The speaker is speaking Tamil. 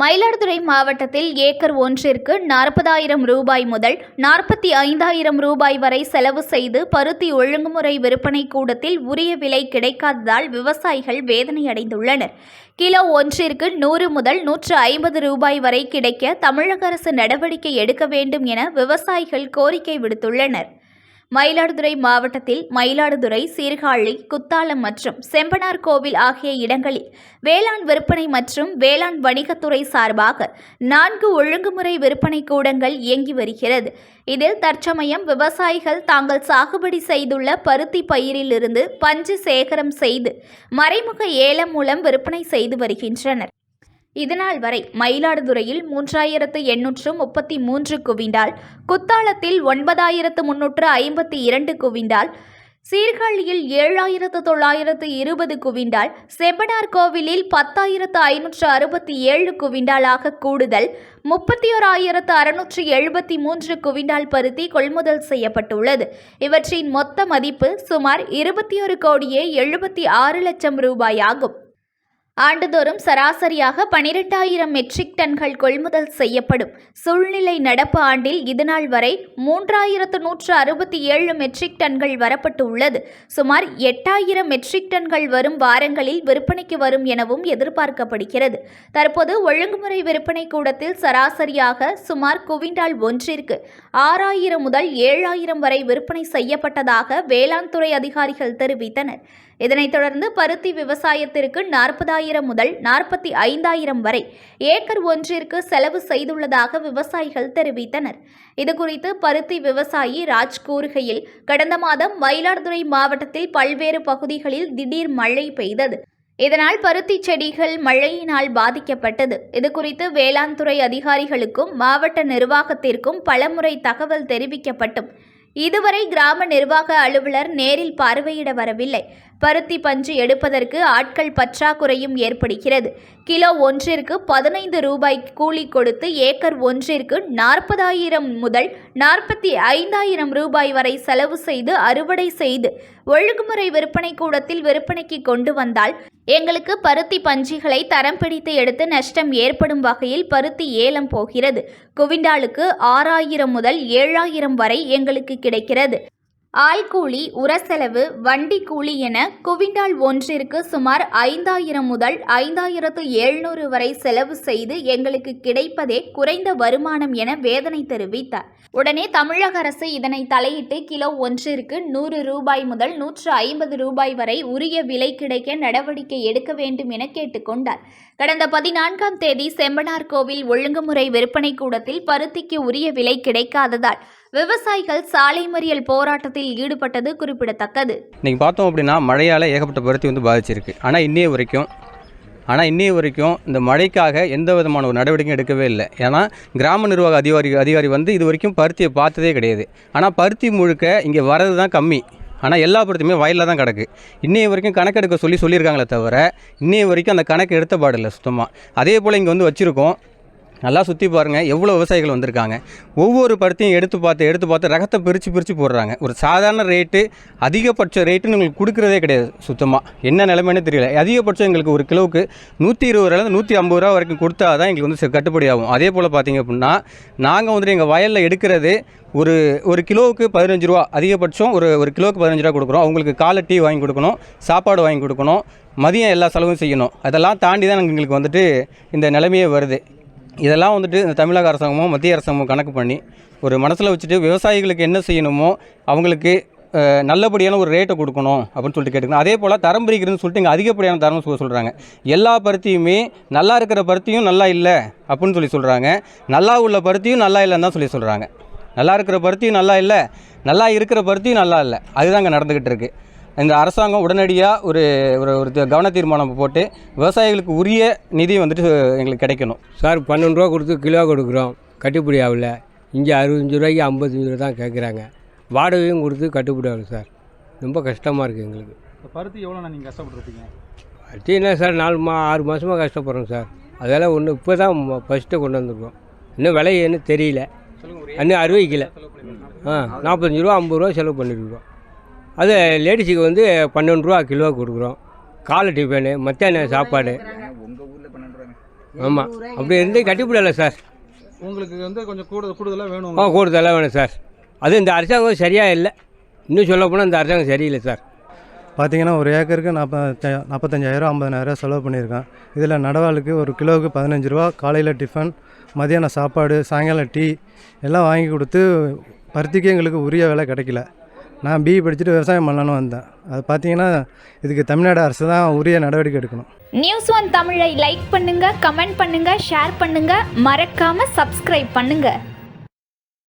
மயிலாடுதுறை மாவட்டத்தில் ஏக்கர் ஒன்றிற்கு நாற்பதாயிரம் ரூபாய் முதல் நாற்பத்தி ஐந்தாயிரம் ரூபாய் வரை செலவு செய்து பருத்தி ஒழுங்குமுறை விற்பனை கூடத்தில் உரிய விலை கிடைக்காததால் விவசாயிகள் வேதனையடைந்துள்ளனர். கிலோ ஒன்றிற்கு நூறு முதல் நூற்று ஐம்பது ரூபாய் வரை கிடைக்க தமிழக அரசு நடவடிக்கை எடுக்க வேண்டும் என விவசாயிகள் கோரிக்கை விடுத்துள்ளனர். மயிலாடுதுறை மாவட்டத்தில் மயிலாடுதுறை சீர்காழி குத்தாலம் மற்றும் செம்பனார் கோவில் ஆகிய இடங்களில் வேளாண் விற்பனை மற்றும் வேளாண் வணிகத்துறை சார்பாக நான்கு ஒழுங்குமுறை விற்பனை கூடங்கள் இயங்கி வருகிறது. இதில் தற்சமயம் விவசாயிகள் தாங்கள் சாகுபடி செய்துள்ள பருத்தி பயிரிலிருந்து பஞ்சு சேகரம் செய்து மறைமுக ஏலம் மூலம் விற்பனை செய்து வருகின்றனர். இதனால் வரை மயிலாடுதுறையில் மூன்றாயிரத்து எண்ணூற்று முப்பத்தி மூன்று குவிண்டால் குத்தாலத்தில் ஒன்பதாயிரத்து முன்னூற்று ஐம்பத்தி இரண்டு குவிண்டால் சீர்காழியில் ஏழாயிரத்து தொள்ளாயிரத்து இருபது குவிண்டால் செபனார் கோவிலில் பத்தாயிரத்து ஐநூற்று அறுபத்தி ஏழு குவிண்டாலாக கூடுதல் முப்பத்தி ஓராயிரத்து அறுநூற்று எழுபத்தி மூன்று குவிண்டால் பருத்தி கொள்முதல் செய்யப்பட்டுள்ளது. இவற்றின் மொத்த மதிப்பு சுமார் இருபத்தி ஒரு கோடியே எழுபத்தி ஆறு லட்சம் ரூபாய் ஆகும் ஆண்டுதோறும் சராசரியாக பனிரெண்டாயிரம் மெட்ரிக் டன்கள் கொள்முதல் செய்யப்படும். சூழ்நிலை நடப்பு ஆண்டில் இதுநாள் வரை மூன்றாயிரத்து நூற்று அறுபத்தி ஏழு மெட்ரிக் டன்கள் வரப்பட்டு உள்ளது. சுமார் எட்டாயிரம் மெட்ரிக் டன்கள் வரும் வாரங்களில் விற்பனைக்கு வரும் எனவும் எதிர்பார்க்கப்படுகிறது. தற்போது ஒழுங்குமுறை விற்பனை கூடத்தில் சராசரியாக சுமார் குவிண்டால் ஒன்றிற்கு ஆறாயிரம் முதல் ஏழாயிரம் வரை விற்பனை செய்யப்பட்டதாக வேளாண் துறை அதிகாரிகள் தெரிவித்தனர். இதனைத் தொடர்ந்து பருத்தி விவசாயத்திற்கு நாற்பதாயிரம் முதல் நாற்பத்தி ஐந்தாயிரம் வரை ஏக்கர் ஒன்றிற்கு செலவு செய்துள்ளதாக விவசாயிகள் தெரிவித்தனர். இதுகுறித்து பருத்தி விவசாயி ராஜ் கூறுகையில் கடந்த மாதம் மயிலாடுதுறை மாவட்டத்தில் பல்வேறு பகுதிகளில் திடீர் மழை பெய்தது. இதனால் பருத்தி செடிகள் மழையினால் பாதிக்கப்பட்டது. இதுகுறித்து வேளாண் துறை அதிகாரிகளுக்கும் மாவட்ட நிர்வாகத்திற்கும் பலமுறை தகவல் தெரிவிக்கப்பட்டும். இதுவரை கிராம நிர்வாக அலுவலர் நேரில் பார்வையிட வரவில்லை. பருத்தி பஞ்சு எடுப்பதற்கு ஆட்கள் பற்றாக்குறையும் ஏற்படுகிறது. கிலோ ஒன்றிற்கு பதினைந்து ரூபாய் கூலி கொடுத்து ஏக்கர் ஒன்றிற்கு நாற்பதாயிரம் முதல் நாற்பத்தி ஐந்தாயிரம் ரூபாய் வரை செலவு செய்து அறுவடை செய்து ஒழுங்குமுறை விற்பனை கூடத்தில் விற்பனைக்கு கொண்டு வந்தால் எங்களுக்கு பருத்தி பஞ்சுகளை தரம் பிடித்து எடுத்து நஷ்டம் ஏற்படும் வகையில் பருத்தி ஏலம் போகிறது. குவிண்டாலுக்கு ஆறாயிரம் முதல் ஏழாயிரம் வரை எங்களுக்கு கிடைக்கிறது. ஆள்கூலி உரசெலவு வண்டி கூலி என குவிண்டால் ஒன்றிற்கு சுமார் ஐந்தாயிரம் முதல் ஐந்தாயிரத்து எழுநூறு வரை செலவு செய்து எங்களுக்கு கிடைப்பதே குறைந்த வருமானம் என வேதனை தெரிவித்தார். உடனே தமிழக அரசு இதனை தலையிட்டு கிலோ ஒன்றிற்கு நூறு ரூபாய் முதல் நூற்று ஐம்பது ரூபாய் வரை உரிய விலை கிடைக்க நடவடிக்கை எடுக்க வேண்டும் என கேட்டுக்கொண்டார் கடந்த பதினான்காம் தேதி செம்பனார் கோவில் ஒழுங்குமுறை விற்பனை கூடத்தில் பருத்திக்கு உரிய விலை கிடைக்காததால் விவசாயிகள் சாலை மறியல் போராட்டத்தில் ஈடுபட்டது குறிப்பிடத்தக்கது. இன்றைக்கி பார்த்தோம் அப்படின்னா மழையால் ஏகப்பட்ட பருத்தி வந்து பாதிச்சிருக்கு. ஆனால் இன்னைய வரைக்கும் ஆனால் இன்னைய வரைக்கும் இந்த மழைக்காக எந்த விதமான ஒரு நடவடிக்கையும் எடுக்கவே இல்லை. ஏன்னா கிராம நிர்வாக அதிகாரி அதிகாரி வந்து இது வரைக்கும் பருத்தியை பார்த்ததே கிடையாது. ஆனால் பருத்தி முழுக்க இங்கே வர்றது தான் கம்மி. ஆனால் எல்லா பருத்தியுமே வயலில் தான் கிடக்கு. இன்னைய வரைக்கும் கணக்கெடுக்க சொல்லி சொல்லியிருக்காங்களே தவிர இன்னைய வரைக்கும் அந்த கணக்கு எடுத்த பாடில்லை சுத்தமாக அதே போல் இங்கே வந்து வச்சுருக்கோம் நல்லா சுற்றி பாருங்கள் எவ்வளோ விவசாயிகள் வந்திருக்காங்க. ஒவ்வொரு பருத்தியும் எடுத்து பார்த்து எடுத்து பார்த்து ரகத்தை பிரித்து பிரித்து போடுறாங்க. ஒரு சாதாரண ரேட்டு அதிகபட்ச ரேட்டுன்னு உங்களுக்கு கொடுக்குறதே கிடையாது சுத்தமாக என்ன நிலைமைன்னு தெரியல. அதிகபட்சம் எங்களுக்கு ஒரு கிலோவுக்கு நூற்றி இருபது ரூபாயிலேருந்து நூற்றி ஐம்பது ரூபா வரைக்கும் கொடுத்தா தான் எங்களுக்கு வந்து கட்டுப்படி ஆகும். அதே போல் பார்த்தீங்க அப்படின்னா நாங்கள் வந்துட்டு எங்கள் வயலில் எடுக்கிறது ஒரு ஒரு கிலோவுக்கு பதினஞ்சு ரூபா. அதிகபட்சம் ஒரு ஒரு கிலோவுக்கு பதினஞ்சு ரூபா கொடுக்குறோம். அவங்களுக்கு காலை டீ வாங்கி கொடுக்கணும் சாப்பாடு வாங்கி கொடுக்கணும் மதியம் எல்லா செலவும் செய்யணும். அதெல்லாம் தாண்டி தான் எங்களுக்கு வந்துட்டு இந்த நிலைமையே வருது. இதெல்லாம் வந்துட்டு இந்த தமிழக அரசாங்கமும் மத்திய அரசாங்கமும் கணக்கு பண்ணி ஒரு மனசில் வச்சுட்டு விவசாயிகளுக்கு என்ன செய்யணுமோ அவங்களுக்கு நல்லபடியான ஒரு ரேட்டை கொடுக்கணும் அப்படின்னு சொல்லிட்டு கேட்டுக்கணும். அதே போல் தரம் பிரிக்கிறதுன்னு சொல்லிட்டு இங்கே அதிகப்படியான தரம் சொல்ல சொல்கிறாங்க எல்லா பருத்தியுமே நல்லா இருக்கிற பருத்தியும் நல்லா இல்லை அப்படின்னு சொல்லி சொல்கிறாங்க நல்லா உள்ள பருத்தியும் நல்லா இல்லைன்னு தான் சொல்லி சொல்கிறாங்க நல்லா இருக்கிற பருத்தியும் நல்லா இல்லை நல்லா இருக்கிற பருத்தியும் நல்லா இல்லை. அதுதான் இங்கே நடந்துக்கிட்டு இருக்குது இந்த அரசாங்கம் உடனடியாக ஒரு ஒரு ஒரு கவன தீர்மானம் போட்டு விவசாயிகளுக்கு உரிய நிதி வந்துட்டு எங்களுக்கு கிடைக்கணும். சார் பன்னெண்டு ரூபா கொடுத்து கிலோ கொடுக்குறோம். கட்டுப்படி ஆகல. இங்கே அறுபத்தஞ்சு ரூபாய்க்கு ஐம்பத்தஞ்சு ரூபா தான் கேட்குறாங்க வாடகையும் கொடுத்து கட்டுப்படி ஆகல சார். ரொம்ப கஷ்டமாக இருக்குது எங்களுக்கு. பருத்தி எவ்வளோ நீங்கள் கஷ்டப்பட்டுருப்பீங்க அடுத்து என்ன சார் நாலு மா ஆறு மாதமாக கஷ்டப்படுறோம் சார். அதெல்லாம் ஒன்று இப்போ தான் ஃபஸ்ட்டு கொண்டு வந்திருக்கோம். இன்னும் விலை என்ன தெரியல. இன்னும் அறிவிக்கல. ஆ நாற்பத்தஞ்சு ரூபா ஐம்பது ரூபா செலவு பண்ணியிருக்கோம் அது லேடிஸுக்கு வந்து பன்னெண்டு ரூபா கிலோ கொடுக்குறோம். காலை டிஃபனு மத்தியான சாப்பாடு. ஆமாம் அப்படி இருந்து கட்டிப்பிடலை சார். உங்களுக்கு வந்து கொஞ்சம் கூட கூடுதலாக வேணும் ஆ கூடுதலாக வேணும் சார். அது இந்த அரசாங்கம் சரியாக இல்லை. இன்னும் சொல்ல போனால் இந்த அரசாங்கம் சரியில்லை சார். பார்த்தீங்கன்னா ஒரு ஏக்கருக்கு நாற்பத்த நாற்பத்தஞ்சாயிரம் ஐம்பதனாயிரம் செலவு பண்ணியிருக்கேன். இதில் நடவாளுக்கு ஒரு கிலோவுக்கு பதினஞ்சு ரூபா காலையில் டிஃபன் மதியானம் சாப்பாடு சாயங்காலம் டீ எல்லாம் வாங்கி கொடுத்து பருத்திக்கு எங்களுக்கு உரிய விலை கிடைக்கல. நான் பிஇ படிச்சுட்டு விவசாயம் பண்ணலான்னு வந்தேன். அது பார்த்தீங்கன்னா இதுக்கு தமிழ்நாடு அரசு தான் உரிய நடவடிக்கை எடுக்கணும். நியூஸ் ஒன் தமிழை லைக் பண்ணுங்கள் கமெண்ட் பண்ணுங்கள் ஷேர் பண்ணுங்கள் மறக்காமல் சப்ஸ்கிரைப் பண்ணுங்கள்